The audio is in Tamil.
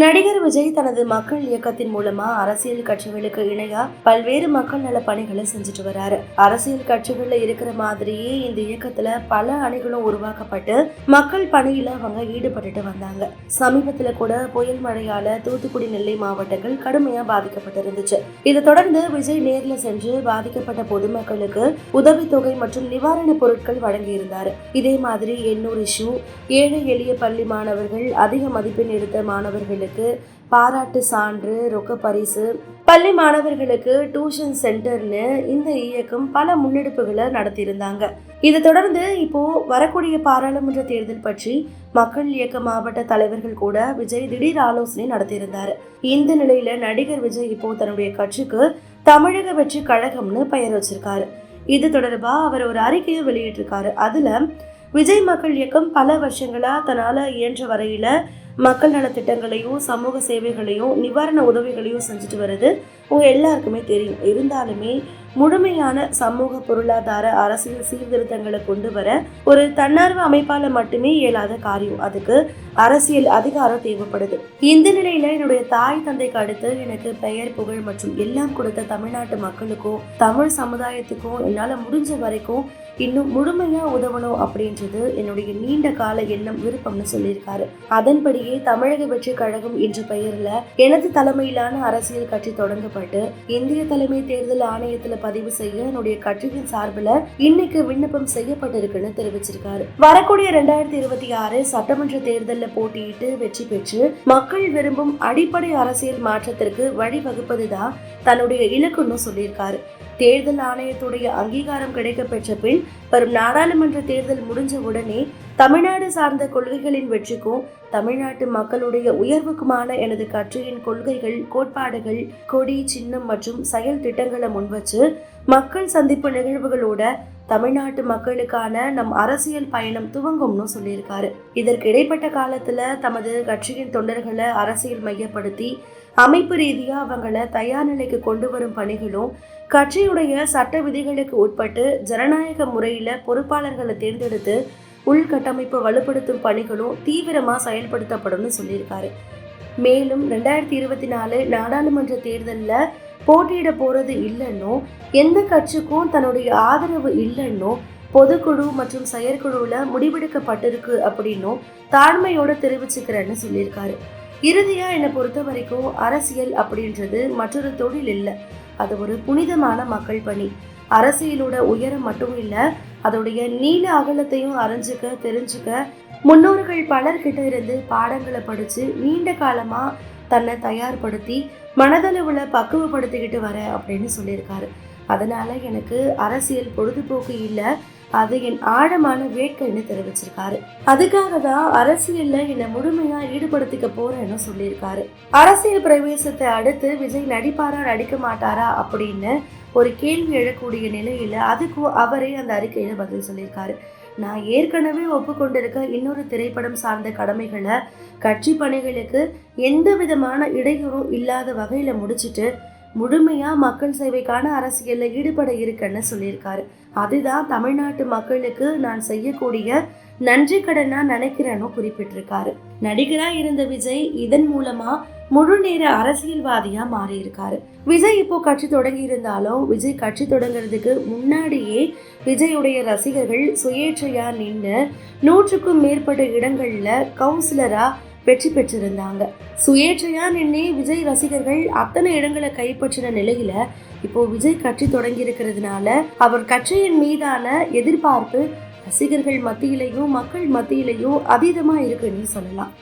நடிகர் விஜய் தனது மக்கள் இயக்கத்தின் மூலமா அரசியல் கட்சிகளுக்கு இணையா பல்வேறு மக்கள் நல பணிகளை செஞ்சுட்டு வராரு. அரசியல் கட்சிகள்ல இருக்கிற மாதிரியே இந்த இயக்கத்துல பல அணிகளும் உருவாக்கப்பட்டு மக்கள் பணியில அவங்க ஈடுபட்டுட்டு வந்தாங்க. சமீபத்துல கூட புயல் மழையால தூத்துக்குடி நெல்லை மாவட்டங்கள் கடுமையா பாதிக்கப்பட்டிருந்துச்சு. இதை தொடர்ந்து விஜய் நேர்ல சென்று பாதிக்கப்பட்ட பொதுமக்களுக்கு உதவித்தொகை மற்றும் நிவாரணப் பொருட்கள் வழங்கியிருந்தார். இதே மாதிரி எண்ணூர் இஷ்யூ ஏழை எளிய பள்ளி மாணவர்கள் அதிக மதிப்பெண் எடுத்த மாணவர்களுக்கு பாராட்டு சான்று ரொக்க பரிசு. பள்ளி மாணவர்களுக்கு டியூஷன் சென்டர்னு இந்த இயக்கம் பல முன்னெடுப்புகளை நடத்தியிருந்தாங்க. இதை தொடர்ந்து இப்போ வரக்கூடிய பாராளுமன்ற தேர்தல் பற்றி மக்கள் இயக்க மாவட்ட தலைவர்கள் கூட விஜய் திடீர் ஆலோசனை நடத்தியிருந்தார். இந்த நிலையில நடிகர் விஜய் இப்போ தன்னுடைய கட்சிக்கு தமிழக வெற்றி கழகம்னு பெயர் வச்சிருக்காரு. இது தொடர்பா அவர் ஒரு அறிக்கையை வெளியிட்டிருக்காரு. அதுல விஜய் மக்கள் இயக்கம் பல வருஷங்களா தன்னால இயன்ற வரையில மக்கள் நலத்திட்டங்களையும் சமூக சேவைகளையும் நிவாரண உதவிகளையும் செஞ்சுட்டு வருது உங்க எல்லாருக்குமே தெரியும். இருந்தாலுமே முழுமையான சமூக பொருளாதார அரசியல் சீர்திருத்தங்களை கொண்டு வர ஒரு தன்னார்வ அமைப்பால மட்டுமே இயலாத காரியம். அதுக்கு அரசியல் அதிகாரம் தேவைப்படுது. இந்த நிலையில என்னுடைய தாய் தந்தைக்கு அடுத்து எனக்கு பெயர் புகழ் மற்றும் எல்லாம் கொடுத்த தமிழ்நாட்டு மக்களுக்கும் தமிழ் சமுதாயத்துக்கும் என்னால முடிஞ்ச வரைக்கும் இன்னும் முழுமையா உதவணும் அப்படின்றது என்னுடைய நீண்ட கால எண்ணம் விருப்பம்னு சொல்லியிருக்காரு. அதன்படியே தமிழக வெற்றி கழகம் என்ற பெயர்ல எனது தலைமையிலான அரசியல் கட்சி தொடங்கப்பட்டு இந்திய தலைமை தேர்தல் ஆணையத்துல பதிவு செய்ய என்னுடைய கட்சியின் சார்பில் இன்னைக்கு விண்ணப்பம் செய்யப்பட்டிருக்குன்னு தெரிவிச்சிருக்காரு. வரக்கூடிய ரெண்டாயிரத்தி இருபத்தி ஆறு சட்டமன்ற தேர்தலில் போட்டியிட்டு வெற்றி பெற்று மக்கள் விரும்பும் அடிப்படை அரசியல் மாற்றத்திற்கு வழிவகுப்பதுதான் தன்னுடைய இலக்குன்னு சொல்லியிருக்காரு. தேர்தல் ஆணையத்துடைய அங்கீகாரம் கிடைக்க பெற்ற பின் வரும் நாடாளுமன்ற தேர்தல் முடிஞ்ச உடனே தமிழ்நாடு சார்ந்த கொள்கைகளின் வெற்றிக்கும் தமிழ்நாட்டு மக்களுடைய உயர்வுக்குமான எனது கட்சியின் கொள்கைகள் கோட்பாடுகள் கொடி சின்னம் மற்றும் செயல் திட்டங்களை முன்வச்சு மக்கள் சந்திப்பு நிகழ்வுகளோட தமிழ்நாட்டு மக்களுக்கான நம் அரசியல் பயணம் துவங்கும்னு சொல்லியிருக்காரு. இதற்கு இடைப்பட்ட காலத்துல தமது கட்சியின் தொண்டர்களை அரசியல் மையப்படுத்தி அமைப்பு ரீதியாக அவங்கள தயார் நிலைக்கு கொண்டு வரும் பணிகளும் கட்சியுடைய சட்ட விதிகளுக்கு உட்பட்டு ஜனநாயக முறையில் பொறுப்பாளர்களை தேர்ந்தெடுத்து உள்கட்டமைப்பு வலுப்படுத்தும் பணிகளும் தீவிரமாக செயல்படுத்தப்படும்னு சொல்லியிருக்காரு. மேலும் ரெண்டாயிரத்தி இருபத்தி நாலு நாடாளுமன்ற தேர்தலில் போட்டியிட போகிறது இல்லைன்னோ எந்த கட்சிக்கும் தன்னுடைய ஆதரவு இல்லைன்னோ பொதுக்குழு மற்றும் செயற்குழுவில் முடிவெடுக்கப்பட்டிருக்கு அப்படின்னும் தாழ்மையோடு தெரிவிச்சுக்கிறேன்னு சொல்லியிருக்காரு. இறுதியாக என்னை பொறுத்த வரைக்கும் அரசியல் அப்படின்றது மற்றொரு தொழில் இல்லை. அது ஒரு புனிதமான மக்கள் பணி. அரசியலோட உயரம் மட்டும் இல்லை அதோடைய நீல அகலத்தையும் அறிஞ்சுக்க தெரிஞ்சுக்க முன்னோர்கள் பலர்கிட்ட இருந்து பாடங்களை படித்து நீண்ட காலமாக தன்னை தயார்படுத்தி மனதளவில் பக்குவப்படுத்திக்கிட்டு வர அப்படின்னு சொல்லியிருக்காரு. அதனால் எனக்கு அரசியல் பொழுதுபோக்கு இல்லை அது என் ஆழமான வேட்கைன்னு தெரிவிச்சிருக்காரு. அதுக்காக தான் அரசியல்ல என்னை முழுமையா ஈடுபடுத்திக்க போறேன்னு சொல்லியிருக்காரு. அரசியல் பிரவேசத்தை அடுத்து விஜய் நடிப்பாரா நடிக்க மாட்டாரா அப்படின்னு ஒரு கேள்வி எழக்கூடிய நிலையில அதுக்கும் அவரே அந்த அறிக்கையில பதில் சொல்லியிருக்காரு. நான் ஏற்கனவே ஒப்புக்கொண்டிருக்க இன்னொரு திரைப்படம் சார்ந்த கடமைகளை கட்சி பணிகளுக்கு எந்த விதமான இடையூறும் இல்லாத வகையில முடிச்சிட்டு முழுமையா மக்கள் சேவைக்கான அரசியல்ல ஈடுபட இருக்கேன்னு சொல்லியிருக்காரு. அதுதான் தமிழ்நாட்டு மக்களுக்கு நான் செய்யக்கூடிய நன்றி கடனா நினைக்கிறேன்னு குறிப்பிட்டிருக்காரு. நடிகரா இருந்த விஜய் இதன் மூலமா முழு நேர அரசியல்வாதியா மாறி இருக்காரு விஜய் இப்போ கட்சி தொடங்கி இருந்தாலும் விஜய் கட்சி தொடங்குறதுக்கு முன்னாடியே விஜயுடைய ரசிகர்கள் சுயேட்சையா நின்று நூற்றுக்கும் மேற்பட்ட இடங்கள்ல கவுன்சிலரா வெற்றி பெற்றிருந்தாங்க. சுயேட்சையா நின்று விஜய் ரசிகர்கள் அத்தனை இடங்களை கைப்பற்றின நிலையில இப்போ விஜய் கட்சி தொடங்கி இருக்கிறதுனால அவர் கட்சியின் மீதான எதிர்பார்ப்பு ரசிகர்கள் மத்தியிலையும் மக்கள் மத்தியிலையும் அதீதமா இருக்குன்னு சொல்லலாம்.